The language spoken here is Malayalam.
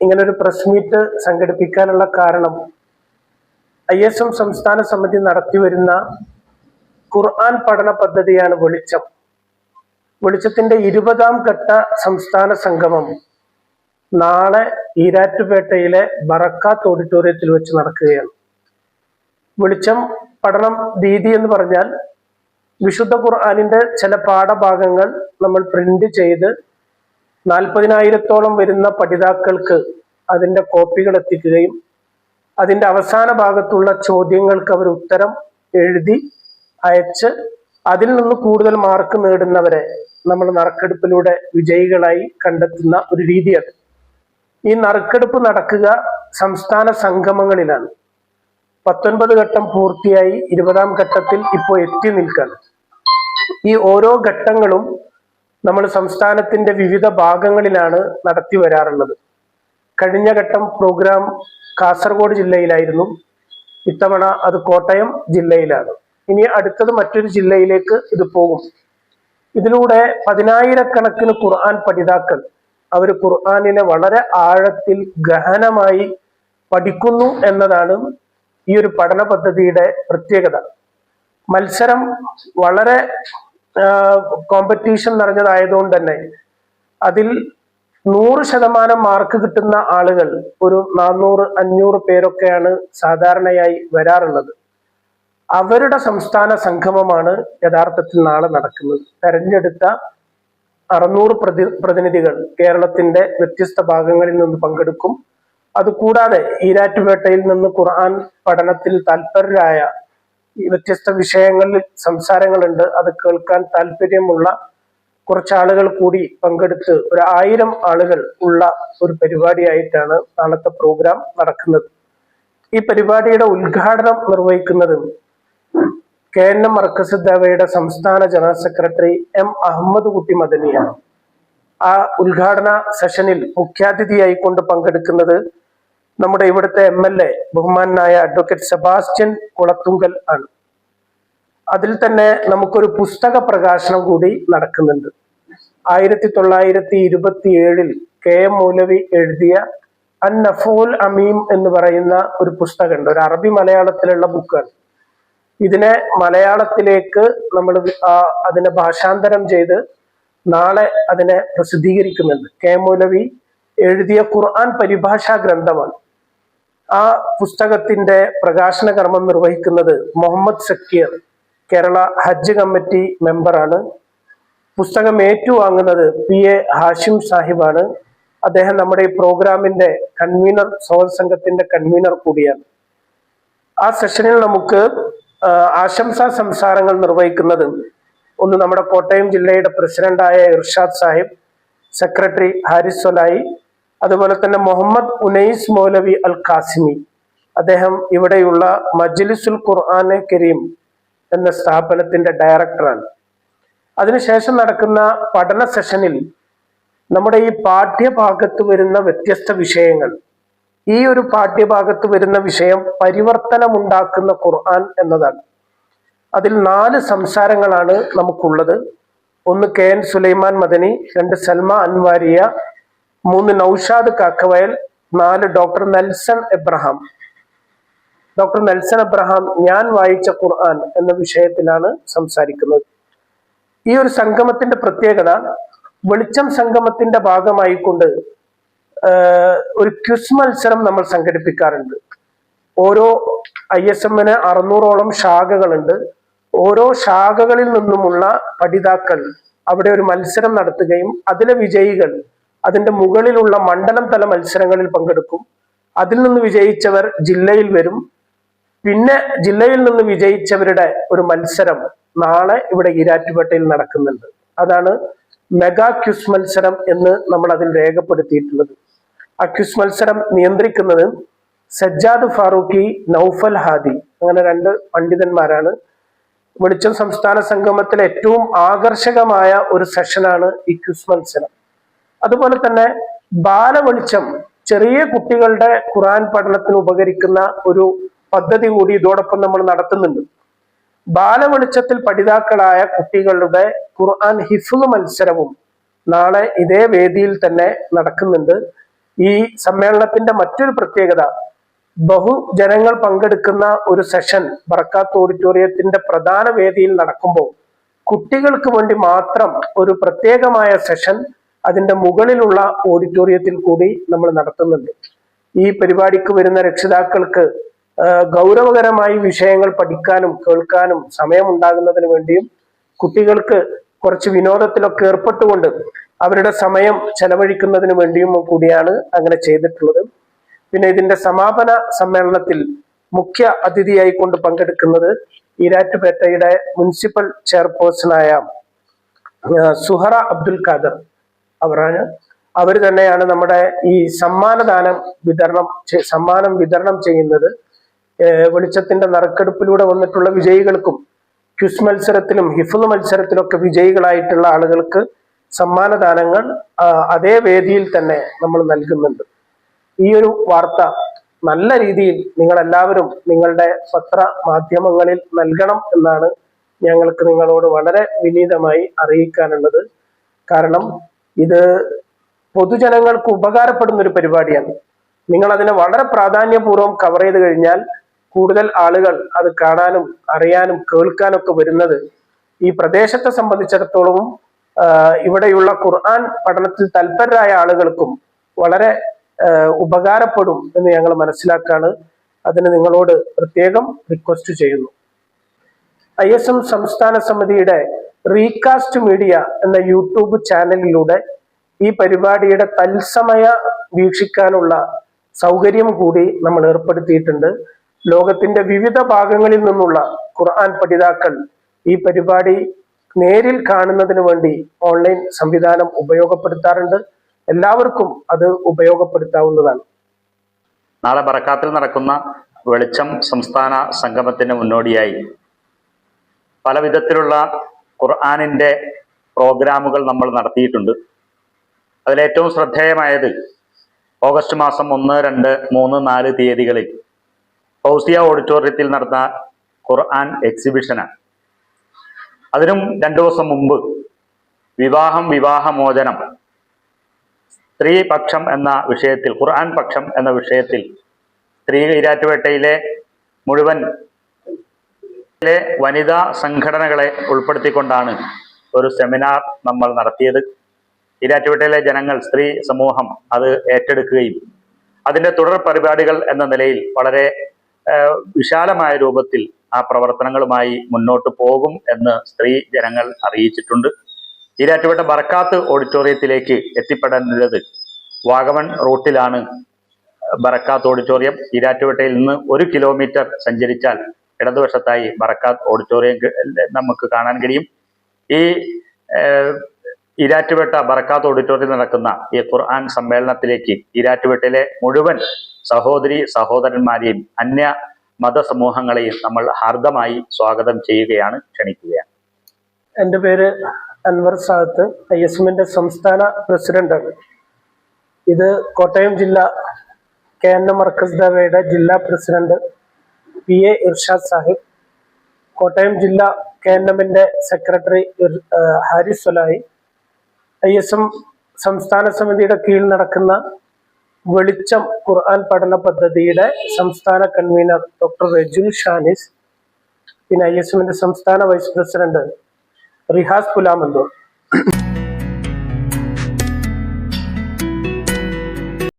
ഇങ്ങനൊരു പ്രസ് മീറ്റ് സംഘടിപ്പിക്കാനുള്ള കാരണം ഐ എസ് എം സംസ്ഥാന സമിതി നടത്തിവരുന്ന ഖുർആൻ പഠന പദ്ധതിയാണ് വെളിച്ചം. വെളിച്ചത്തിന്റെ ഇരുപതാം ഘട്ട സംസ്ഥാന സംഗമം നാളെ ഈരാറ്റുപേട്ടയിലെ ബറക്കാത്ത് ഓഡിറ്റോറിയത്തിൽ വെച്ച് നടക്കുകയാണ്. വെളിച്ചം പഠനം രീതി എന്ന് പറഞ്ഞാൽ വിശുദ്ധ ഖുർആാനിന്റെ ചില പാഠഭാഗങ്ങൾ നമ്മൾ പ്രിന്റ് ചെയ്ത് നാൽപ്പതിനായിരത്തോളം വരുന്ന പഠിതാക്കൾക്ക് അതിന്റെ കോപ്പികൾ എത്തിക്കുകയും അതിന്റെ അവസാന ഭാഗത്തുള്ള ചോദ്യങ്ങൾക്ക് അവർ ഉത്തരം എഴുതി അയച്ച് അതിൽ നിന്ന് കൂടുതൽ മാർക്ക് നേടുന്നവരെ നമ്മൾ നറുക്കെടുപ്പിലൂടെ വിജയികളായി കണ്ടെത്തുന്ന ഒരു രീതിയാണ്. ഈ നറുക്കെടുപ്പ് നടക്കുക സംസ്ഥാന സംഗമങ്ങളിലാണ്. പത്തൊൻപത് ഘട്ടം പൂർത്തിയായി ഇരുപതാം ഘട്ടത്തിൽ ഇപ്പോൾ എത്തി നിൽക്കുകയാണ്. ഈ ഓരോ ഘട്ടങ്ങളും നമ്മൾ സംസ്ഥാനത്തിന്റെ വിവിധ ഭാഗങ്ങളിലാണ് നടത്തി വരാറുള്ളത്. കഴിഞ്ഞ ഘട്ടം പ്രോഗ്രാം കാസർഗോഡ് ജില്ലയിലായിരുന്നു. ഇത്തവണ അത് കോട്ടയം ജില്ലയിലാണ്. ഇനി അടുത്തത് മറ്റൊരു ജില്ലയിലേക്ക് ഇത് പോകും. ഇതിലൂടെ പതിനായിരക്കണക്കിന് ഖുർആൻ പഠിതാക്കൾ അവർ ഖുർആാനിനെ വളരെ ആഴത്തിൽ ഗഹനമായി പഠിക്കുന്നു എന്നതാണ് ഈ ഒരു പഠന പദ്ധതിയുടെ പ്രത്യേകത. മത്സരം വളരെ കോമ്പറ്റീഷൻ നിറഞ്ഞതായതുകൊണ്ട് തന്നെ അതിൽ നൂറ് ശതമാനം മാർക്ക് കിട്ടുന്ന ആളുകൾ ഒരു നാനൂറ് അഞ്ഞൂറ് പേരൊക്കെയാണ് സാധാരണയായി വരാറുള്ളത്. അവരുടെ സംസ്ഥാന സംഗമമാണ് യഥാർത്ഥത്തിൽ നാളെ നടക്കുന്നത്. തെരഞ്ഞെടുത്ത അറുന്നൂറ് പ്രതി പ്രതിനിധികൾ കേരളത്തിന്റെ വ്യത്യസ്ത ഭാഗങ്ങളിൽ നിന്ന് പങ്കെടുക്കും. അതുകൂടാതെ ഈരാറ്റുപേട്ടയിൽ നിന്ന് ഖുർആൻ പഠനത്തിൽ തൽപരരായ വ്യത്യസ്ത വിഷയങ്ങളിൽ സംസാരങ്ങളുണ്ട്. അത് കേൾക്കാൻ താല്പര്യമുള്ള കുറച്ച് ആളുകൾ കൂടി പങ്കെടുത്ത് ഒരു ആയിരം ആളുകൾ ഉള്ള ഒരു പരിപാടിയായിട്ടാണ് നാളത്തെ പ്രോഗ്രാം നടക്കുന്നത്. ഈ പരിപാടിയുടെ ഉദ്ഘാടനം നിർവഹിക്കുന്നത് കെ എൻ എം സംസ്ഥാന general secretary M Ahmed Kutty മദനിയാണ്. ആ ഉദ്ഘാടന സെഷനിൽ മുഖ്യാതിഥിയായി കൊണ്ട് പങ്കെടുക്കുന്നത് നമ്മുടെ ഇവിടുത്തെ എം എൽ എ ബഹുമാനായ അഡ്വക്കേറ്റ് സെബാസ്റ്റ്യൻ കുളത്തുങ്കൽ ആണ്. അതിൽ തന്നെ നമുക്കൊരു പുസ്തക പ്രകാശനം കൂടി നടക്കുന്നുണ്ട്. ആയിരത്തി തൊള്ളായിരത്തി ഇരുപത്തി ഏഴിൽ കെ എം മൗലവി എഴുതിയ അൻ നഫൂൽ അമീം എന്ന് പറയുന്ന ഒരു പുസ്തകമുണ്ട്. ഒരു അറബി മലയാളത്തിലുള്ള ബുക്കാണ്. ഇതിനെ മലയാളത്തിലേക്ക് നമ്മൾ അതിനെ ഭാഷാന്തരം ചെയ്ത് നാളെ അതിനെ പ്രസിദ്ധീകരിക്കുന്നുണ്ട്. കെ മൗലവി എഴുതിയ ഖുർആൻ പരിഭാഷാ ഗ്രന്ഥമാണ്. ആ പുസ്തകത്തിന്റെ പ്രകാശന കർമ്മം നിർവഹിക്കുന്നത് മുഹമ്മദ് സക്കീർ കേരള ഹജ്ജ് കമ്മിറ്റി മെമ്പറാണ്. പുസ്തകം ഏറ്റുവാങ്ങുന്നത് പി എ ഹാഷിം സാഹിബാണ്. അദ്ദേഹം നമ്മുടെ ഈ പ്രോഗ്രാമിന്റെ കൺവീനർ സ്വാഗത സംഘത്തിന്റെ കൺവീനർ കൂടിയാണ്. ആ സെഷനിൽ നമുക്ക് ആശംസാ സംസാരങ്ങൾ നിർവഹിക്കുന്നത് ഒന്ന് നമ്മുടെ കോട്ടയം ജില്ലയുടെ പ്രസിഡന്റായ ഇർഷാദ് സാഹിബ് സെക്രട്ടറി ഹാരിസ് സൊലായി അതുപോലെ തന്നെ മുഹമ്മദ് ഉനൈസ് മൗലവി അൽ ഖാസിമി. അദ്ദേഹം ഇവിടെയുള്ള മജ്ലിസുൽ ഖുർആാനെ കരീം എന്ന സ്ഥാപനത്തിന്റെ ഡയറക്ടറാണ്. അതിനുശേഷം നടക്കുന്ന പഠന സെഷനിൽ നമ്മുടെ ഈ പാഠ്യഭാഗത്ത് വരുന്ന വ്യത്യസ്ത വിഷയങ്ങൾ ഈ ഒരു പാഠ്യഭാഗത്ത് വരുന്ന വിഷയം പരിവർത്തനമുണ്ടാക്കുന്ന ഖുർആൻ എന്നതാണ്. അതിൽ നാല് സംസാരങ്ങളാണ് നമുക്കുള്ളത്. ഒന്ന് കെ എൻ സുലൈമാൻ മദനി രണ്ട് സൽമ അൻവാരിയ മൂന്ന് നൌഷാദ് കാക്കവയൽ നാല് doctor Nelson Abraham. Doctor Nelson Abraham ഞാൻ വായിച്ച ഖുർആൻ എന്ന വിഷയത്തിലാണ് സംസാരിക്കുന്നത്. ഈ ഒരു സംഗമത്തിന്റെ പ്രത്യേകത വെളിച്ചം സംഗമത്തിന്റെ ഭാഗമായിക്കൊണ്ട് ഒരു ക്യുസ് മത്സരം നമ്മൾ സംഘടിപ്പിക്കാറുണ്ട്. ഓരോ ഐ എസ് എമ്മിന് അറുന്നൂറോളം ശാഖകളുണ്ട്. ഓരോ ശാഖകളിൽ നിന്നുമുള്ള പഠിതാക്കൾ അവിടെ ഒരു മത്സരം നടത്തുകയും അതിലെ വിജയികൾ അതിന്റെ മുകളിലുള്ള മണ്ഡലം തല മത്സരങ്ങളിൽ പങ്കെടുക്കും. അതിൽ നിന്ന് വിജയിച്ചവർ ജില്ലയിൽ വരും. പിന്നെ ജില്ലയിൽ നിന്ന് വിജയിച്ചവരുടെ ഒരു മത്സരം നാളെ ഇവിടെ ഈരാറ്റുപേട്ടയിൽ നടക്കുന്നുണ്ട്. അതാണ് മെഗാ ക്യുസ് മത്സരം എന്ന് നമ്മൾ അതിൽ രേഖപ്പെടുത്തിയിട്ടുള്ളത്. ആ ക്യുസ് മത്സരം നിയന്ത്രിക്കുന്നത് സജ്ജാദ് ഫാറൂഖി നൌഫൽ ഹാദി. അങ്ങനെ രണ്ട് പണ്ഡിതന്മാരാണ്. വെളിച്ചം സംസ്ഥാന സംഗമത്തിലെ ഏറ്റവും ആകർഷകമായ ഒരു സെഷനാണ് ഈ ക്യുസ് മത്സരം. അതുപോലെ തന്നെ ബാലവെളിച്ചം ചെറിയ കുട്ടികളുടെ ഖുറാൻ പഠനത്തിന് ഉപകരിക്കുന്ന ഒരു പദ്ധതി കൂടി ഇതോടൊപ്പം നമ്മൾ നടത്തുന്നുണ്ട്. ബാലവെളിച്ചത്തിൽ പഠിതാക്കളായ കുട്ടികളുടെ ഖുർആൻ ഹിഫ്ലു മത്സരവും നാളെ ഇതേ വേദിയിൽ തന്നെ നടക്കുന്നുണ്ട്. ഈ സമ്മേളനത്തിന്റെ മറ്റൊരു പ്രത്യേകത ബഹുജനങ്ങൾ പങ്കെടുക്കുന്ന ഒരു സെഷൻ ബർക്കാത്ത് ഓഡിറ്റോറിയത്തിന്റെ പ്രധാന വേദിയിൽ നടക്കുമ്പോൾ കുട്ടികൾക്ക് വേണ്ടി മാത്രം ഒരു പ്രത്യേകമായ സെഷൻ അതിന്റെ മുകളിലുള്ള ഓഡിറ്റോറിയത്തിൽ കൂടി നമ്മൾ നടത്തുന്നുണ്ട്. ഈ പരിപാടിക്ക് വരുന്ന രക്ഷിതാക്കൾക്ക് ഗൗരവകരമായി വിഷയങ്ങൾ പഠിക്കാനും കേൾക്കാനും സമയമുണ്ടാകുന്നതിന് വേണ്ടിയും കുട്ടികൾക്ക് കുറച്ച് വിനോദത്തിലൊക്കെ ഏർപ്പെട്ടുകൊണ്ട് അവരുടെ സമയം ചെലവഴിക്കുന്നതിന് വേണ്ടിയും കൂടിയാണ് അങ്ങനെ ചെയ്തിട്ടുള്ളത്. പിന്നെ ഇതിന്റെ സമാപന സമ്മേളനത്തിൽ മുഖ്യ അതിഥിയായി കൊണ്ട് പങ്കെടുക്കുന്നത് ഈരാറ്റുപേട്ടയുടെ മുനിസിപ്പൽ ചെയർപേഴ്സണായ സുഹറ അബ്ദുൽ ഖാദർ അവരാണ്. അവർ തന്നെയാണ് നമ്മുടെ ഈ സമ്മാനദാനം വിതരണം സമ്മാനം വിതരണം ചെയ്യുന്നത്. വെളിച്ചത്തിന്റെ നറുക്കെടുപ്പിലൂടെ വന്നിട്ടുള്ള വിജയികൾക്കും ക്യുസ് മത്സരത്തിലും ഹിഫുൽ മത്സരത്തിലൊക്കെ വിജയികളായിട്ടുള്ള ആളുകൾക്ക് സമ്മാനദാനങ്ങൾ അതേ വേദിയിൽ തന്നെ നമ്മൾ നൽകുന്നുണ്ട്. ഈ ഒരു വാർത്ത നല്ല രീതിയിൽ നിങ്ങൾ എല്ലാവരും നിങ്ങളുടെ പത്ര മാധ്യമങ്ങളിൽ നൽകണം എന്നാണ് ഞങ്ങൾക്ക് നിങ്ങളോട് വളരെ വിനീതമായി അറിയിക്കാനുള്ളത്. കാരണം ഇത് പൊതുജനങ്ങൾക്ക് ഉപകാരപ്പെടുന്ന ഒരു പരിപാടിയാണ്. നിങ്ങൾ അതിനെ വളരെ പ്രാധാന്യപൂർവം കവർ ചെയ്ത് കഴിഞ്ഞാൽ കൂടുതൽ ആളുകൾ അത് കാണാനും അറിയാനും കേൾക്കാനൊക്കെ വരുന്നത് ഈ പ്രദേശത്തെ സംബന്ധിച്ചിടത്തോളവും ഇവിടെയുള്ള ഖുർആൻ പഠനത്തിൽ തൽപരരായ ആളുകൾക്കും വളരെ ഉപകാരപ്പെടും എന്ന് ഞങ്ങൾ മനസ്സിലാക്കാണ്. അതിന് നിങ്ങളോട് പ്രത്യേകം റിക്വസ്റ്റ് ചെയ്യുന്നു. ഐ എസ് എം സംസ്ഥാന സമിതിയുടെ റീകാസ്റ്റ് മീഡിയ എന്ന യൂട്യൂബ് ചാനലിലൂടെ ഈ പരിപാടിയുടെ തത്സമയ വീക്ഷിക്കാനുള്ള സൗകര്യം കൂടി നമ്മൾ ഏർപ്പെടുത്തിയിട്ടുണ്ട്. ലോകത്തിന്റെ വിവിധ ഭാഗങ്ങളിൽ നിന്നുള്ള ഖുർആൻ പഠിതാക്കൾ ഈ പരിപാടി നേരിൽ കാണുന്നതിന് വേണ്ടി ഓൺലൈൻ സംവിധാനം ഉപയോഗപ്പെടുത്താറുണ്ട്. എല്ലാവർക്കും അത് ഉപയോഗപ്പെടുത്താവുന്നതാണ്. നാളെ ബറക്കാത്തിൽ നടക്കുന്ന വെളിച്ചം സംസ്ഥാന സംഗമത്തിന് മുന്നോടിയായി പല വിധത്തിലുള്ള ഖുർആാനിന്റെ പ്രോഗ്രാമുകൾ നമ്മൾ നടത്തിയിട്ടുണ്ട്. അതിലേറ്റവും ശ്രദ്ധേയമായത് ഓഗസ്റ്റ് മാസം ഒന്ന് രണ്ട് മൂന്ന് നാല് തീയതികളിൽ ഫൗസിയ ഓഡിറ്റോറിയത്തിൽ നടന്ന ഖുർആൻ എക്സിബിഷനാണ്. അതിനും രണ്ടു ദിവസം മുമ്പ് വിവാഹം വിവാഹമോചനം സ്ത്രീപക്ഷം എന്ന വിഷയത്തിൽ ഖുർആൻ പക്ഷം എന്ന വിഷയത്തിൽ സ്ത്രീ ഈരാറ്റുപേട്ടയിലെ മുഴുവൻ വനിതാ സംഘടനകളെ ഉൾപ്പെടുത്തിക്കൊണ്ടാണ് ഒരു സെമിനാർ നമ്മൾ നടത്തിയത്. ഈരാറ്റുപേട്ടയിലെ ജനങ്ങൾ സ്ത്രീ സമൂഹം അത് ഏറ്റെടുക്കുകയും അതിന്റെ തുടർ പരിപാടികൾ എന്ന നിലയിൽ വളരെ വിശാലമായ രൂപത്തിൽ ആ പ്രവർത്തനങ്ങളുമായി മുന്നോട്ട് പോകും എന്ന് സ്ത്രീ ജനങ്ങൾ അറിയിച്ചിട്ടുണ്ട്. ഈരാറ്റുപേട്ട ബർക്കാത്ത് ഓഡിറ്റോറിയത്തിലേക്ക് എത്തിപ്പെടേണ്ടത് വാഗമൺ റൂട്ടിലാണ്. ബറക്കാത്ത് ഓഡിറ്റോറിയം ഈരാറ്റുപേട്ടയിൽ നിന്ന് ഒരു കിലോമീറ്റർ സഞ്ചരിച്ചാൽ ഇടതുവശത്തായി ബറക്കാത്ത് ഓഡിറ്റോറിയം നമുക്ക് കാണാൻ കഴിയും. ഈ ഏഹ്, ബർക്കാത്ത് ഓഡിറ്റോറിയത്തിൽ നടക്കുന്ന ഈ ഖുർആൻ സമ്മേളനത്തിലേക്ക് ഇരാറ്റുപേട്ടയിലെ മുഴുവൻ സഹോദരി സഹോദരന്മാരെയും അന്യ മതസമൂഹങ്ങളെയും നമ്മൾ ഹാർദമായി സ്വാഗതം ചെയ്യുകയാണ് ക്ഷണിക്കുകയാണ്. എന്റെ പേര് അൻവർ സാദത്ത് ഐ എസ് എമ്മിന്റെ സംസ്ഥാന പ്രസിഡന്റാണ് ഇത് കോട്ടയം ജില്ല കെ എൻ എം മർക്കസ് ദവയുടെ ജില്ലാ president P A Irshad Sahib Kottayam ജില്ല കെ എൻ എമ്മിന്റെ secretary Haris Solai I S M സംസ്ഥാന സമിതിയുടെ കീഴിൽ നടക്കുന്ന വെളിച്ചം ഖുർആൻ പഠന പദ്ധതിയുടെ സംസ്ഥാന കൺവീനർ ഡോക്ടർ റജുൽ ഷാനിസ് പിന്നെ ഐ എസ് എമ്മിന്റെ സംസ്ഥാന വൈസ് പ്രസിഡന്റ് റിഹാസ് പുലാമന്തൂർ.